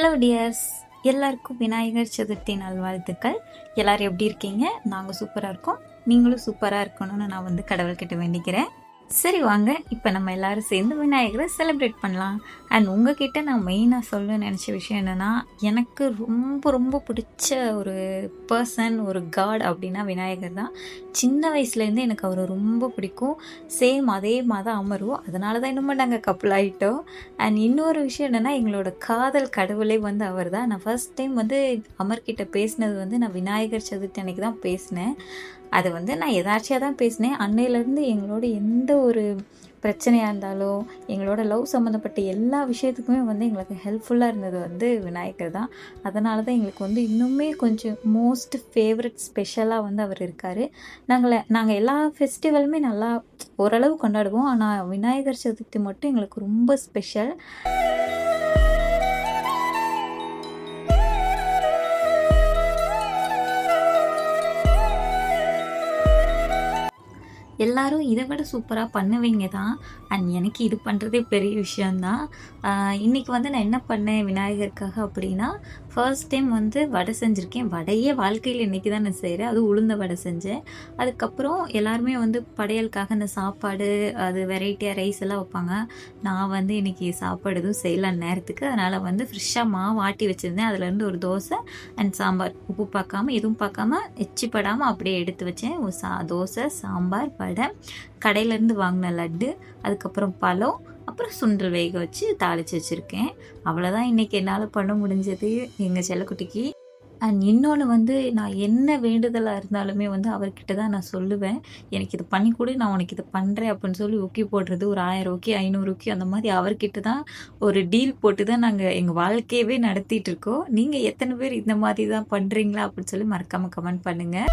Hello tears எல்லாருக்கும் விநாயகர் சதுர்த்தி நல்வாழ்த்துக்கள் எல்லோரும் எப்படி இருக்கீங்க? நாங்கள் சூப்பராக இருக்கோம். நீங்களும் சூப்பராக இருக்கணும்னு நான் வந்து கடவுள்கிட்ட வேண்டிக்கிறேன். சரி வாங்க இப்போ நம்ம எல்லாரும் சேர்ந்து விநாயகரை செலிப்ரேட் பண்ணலாம். அண்ட் உங்ககிட்ட நான் மெயினாக சொல்ல நினச்ச விஷயம் என்னென்னா எனக்கு ரொம்ப ரொம்ப பிடிச்ச ஒரு பர்சன் ஒரு காட் அப்படின்னா விநாயகர் தான். சின்ன வயசுலேருந்து எனக்கு அவரை ரொம்ப பிடிக்கும். சேம் அதே மாதிரி அமரும். அதனால தான் இன்னும் நாங்கள் கப்பல் ஆகிட்டோம் அண்ட் இன்னொரு விஷயம் என்னென்னா எங்களோட காதல் கடவுளே வந்து அவர் தான் நான் ஃபர்ஸ்ட் டைம் வந்து அமர்கிட்ட பேசினது வந்து நான் விநாயகர் சதுர்த்தி அன்னைக்கு தான் பேசினேன். அது வந்து நான் எதாச்சியாக தான் பேசினேன். அன்னையிலேருந்து எங்களோட எந்த ஒரு பிரச்சனையாக இருந்தாலும் எங்களோட லவ் சம்மந்தப்பட்ட எல்லா விஷயத்துக்குமே வந்து எங்களுக்கு ஹெல்ப்ஃபுல்லாக இருந்தது வந்து விநாயகர் தான். அதனால தான் எங்களுக்கு வந்து இன்னுமே கொஞ்சம் மோஸ்ட் ஃபேவரட் ஸ்பெஷலாக வந்து அவர் இருக்கார். நாங்கள் நாங்கள் எல்லா ஃபெஸ்டிவலுமே நல்லா ஓரளவு கொண்டாடுவோம். ஆனால் விநாயகர் சதுர்த்தி மட்டும் எங்களுக்கு ரொம்ப ஸ்பெஷல் எல்லாரும் இதை விட சூப்பராக பண்ணுவீங்க தான். அண்ட் எனக்கு இது பண்ணுறதே பெரிய விஷயந்தான் இன்றைக்கி வந்து நான் என்ன பண்ணேன் விநாயகருக்காக அப்படின்னா ஃபர்ஸ்ட் டைம் வந்து வடை செஞ்சுருக்கேன். வடையே வாழ்க்கையில் இன்றைக்கி தான் நான் செய்கிறேன் அதுவும் உளுந்த வடை செஞ்சேன். அதுக்கப்புறம் எல்லாருமே வந்து படையலுக்காக இந்த சாப்பாடு அது வெரைட்டியாக ரைஸ் எல்லாம் வைப்பாங்க. நான் வந்து இன்றைக்கி சாப்பாடு எதுவும் செய்யலாம் நேரத்துக்கு. அதனால் வந்து ஃப்ரெஷ்ஷாக மாவு ஆட்டி வச்சுருந்தேன். அதுலேருந்து ஒரு தோசை அண்ட் சாம்பார். உப்பு பார்க்காம எதுவும் பார்க்காம எச்சிப்படாமல் அப்படியே எடுத்து வச்சேன். ஒரு சா தோசை சாம்பார் வடை கடையிலேருந்து வாங்கின லட்டு அதுக்கப்புறம் பழம் அப்புறம் சுண்டல் வேக வச்சு தாளித்து வச்சுருக்கேன். அவ்வளோதான் இன்றைக்கி என்னால் பண்ண முடிஞ்சது எங்கள் செல்லக்குட்டிக்கு. அண்ட் இன்னொன்று வந்து நான் என்ன வேண்டுதலாக இருந்தாலுமே வந்து அவர்கிட்ட தான் நான் சொல்லுவேன். எனக்கு இது பண்ணி கொடு நான் உனக்கு இது பண்ணுறேன் அப்படின்னு சொல்லி ஒக்கி போடுறது ஒரு ஆயிரம் ஓகே ஐநூறு ஓகே அந்த மாதிரி அவர்கிட்ட தான் ஒரு டீல் போட்டு தான் நாங்கள் எங்கள் வாழ்க்கையவே நடத்திட்டு இருக்கோம். நீங்கள் எத்தனை பேர் இந்த மாதிரி தான் பண்ணுறீங்களா அப்படின்னு சொல்லி மறக்காமல் கமெண்ட் பண்ணுங்கள்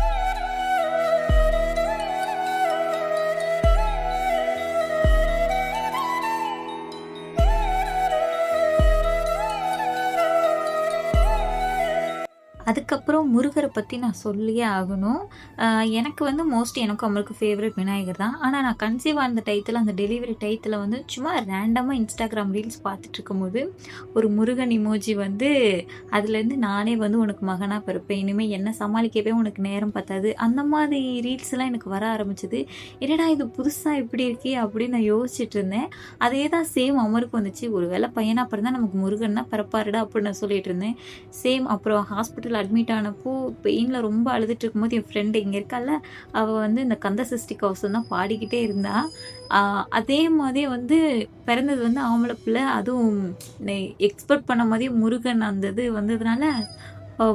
அதுக்கப்புறம் முருகரை பற்றி நான் சொல்லியே ஆகணும். எனக்கு வந்து மோஸ்ட்லி எனக்கும் அவங்களுக்கு ஃபேவரட் விநாயகர் தான். ஆனால் நான் கன்சீவ் ஆன டயத்தில் அந்த டெலிவரி டயத்தில் வந்து சும்மா ரேண்டமாக இன்ஸ்டாகிராம் ரீல்ஸ் பார்த்துட்டு இருக்கும்போது ஒரு முருகன் இமோஜி வந்து அதுலேருந்து நானே வந்து உனக்கு மகனாக பிறப்பேன். இனிமேல் என்ன சமாளிக்கவே உனக்கு நேரம் பத்தாது. அந்த மாதிரி ரீல்ஸ்லாம் எனக்கு வர ஆரம்பிச்சது. என்னடா இது புதுசாக இப்படி இருக்கே அப்படின்னு நான் யோசிச்சுட்டு இருந்தேன். அதே தான் சேம் அமருக்கு வந்துச்சு. ஒரு வேளை பையனாக பிறந்தா நமக்கு முருகன் தான் பிறப்பாருடா அப்படின்னு நான் சொல்லிட்டு இருந்தேன். சேம் அப்புறம் ஹாஸ்பிட்டல் அட்மிட் ஆனப்போ பெயினில் ரொம்ப அழுதுட்டு இருக்கும்போது என் ஃப்ரெண்டு இங்கே இருக்கால அவள் வந்து இந்த கந்த சஷ்டி கவசம் தான் பாடிக்கிட்டே இருந்தா. அதே மாதிரி வந்து பிறந்தது வந்து ஆம்பளை பிள்ளை அதுவும் எக்ஸ்பெக்ட் பண்ண மாதிரி முருகன் அந்த இது வந்ததுனால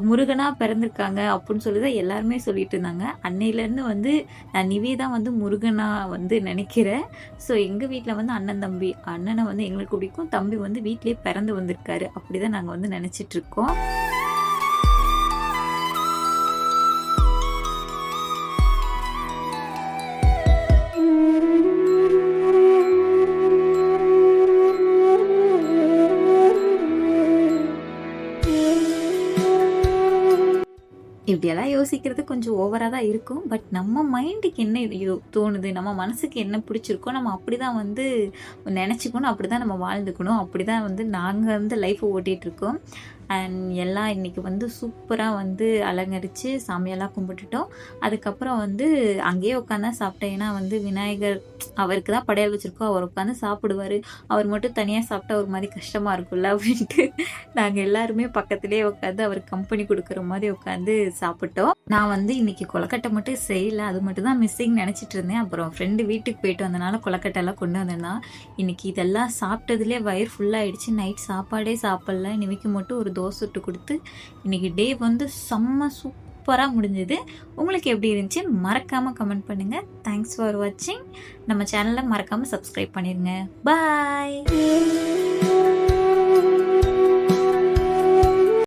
முருகனாக பிறந்திருக்காங்க அப்படின்னு சொல்லி தான் எல்லாருமே சொல்லிட்டு இருந்தாங்க. அன்னையிலேருந்து வந்து நான் நிவேதா வந்து முருகனாக வந்து நினைக்கிறேன். ஸோ எங்கள் வீட்டில் வந்து அண்ணன் தம்பி அண்ணனை வந்து எங்களுக்கு பிடிக்கும் தம்பி வந்து வீட்லேயே பிறந்து வந்திருக்காரு அப்படி தான் நாங்கள் வந்து நினச்சிட்ருக்கோம் இப்படியெல்லாம் யோசிக்கிறது கொஞ்சம் ஓவராக தான் இருக்கும். பட் நம்ம மைண்டுக்கு என்ன தோணுது? நம்ம மனசுக்கு என்ன பிடிச்சிருக்கோ நம்ம அப்படி தான் வந்து நினச்சிக்கணும். அப்படி தான் நம்ம வாழ்ந்துக்கணும். அப்படி தான் வந்து நாங்கள் வந்து லைஃப்பை ஓட்டிகிட்ருக்கோம் அண்ட் எல்லாம் இன்றைக்கி வந்து சூப்பராக வந்து அலங்கரித்து சாமியெல்லாம் கும்பிட்டுட்டோம். அதுக்கப்புறம் வந்து அங்கேயே உட்காந்து சாப்பிட்டேன். வந்து விநாயகர் அவருக்கு தான் படையல் வச்சுருக்கோம். அவர் உட்காந்து சாப்பிடுவார். அவர் மட்டும் தனியாக சாப்பிட்டா ஒரு மாதிரி கஷ்டமாக இருக்கும்ல அப்படின்ட்டு. நாங்கள் எல்லாருமே பக்கத்துலேயே உட்காந்து அவர் கம்பெனி கொடுக்குற மாதிரி உட்காந்து சாப்பிட்டோம். நான் வந்து இன்றைக்கி கொலக்கட்டை மட்டும் செய்யலை. அது மட்டும் தான் மிஸ்ஸிங் நினச்சிட்டு இருந்தேன். அப்புறம் ஃப்ரெண்டு வீட்டுக்கு போயிட்டு வந்தனால கொலக்கட்டைலாம் கொண்டு வந்திருந்தான் இன்றைக்கி இதெல்லாம் சாப்பிட்டதுலேயே வயிறு ஃபுல்லாகிடுச்சு நைட் சாப்பாடே சாப்பிட்ல. இன்னைக்கு மட்டும் ஒரு தோசை சுட்டு கொடுத்து இன்றைக்கி டே வந்து செம்ம சூப்பராக முடிஞ்சது. உங்களுக்கு எப்படி இருந்துச்சு மறக்காமல் கமெண்ட் பண்ணுங்கள் தேங்க்ஸ் ஃபார் வாட்சிங் நம்ம சேனலை மறக்காமல் சப்ஸ்கிரைப் பண்ணிடுங்க பாய்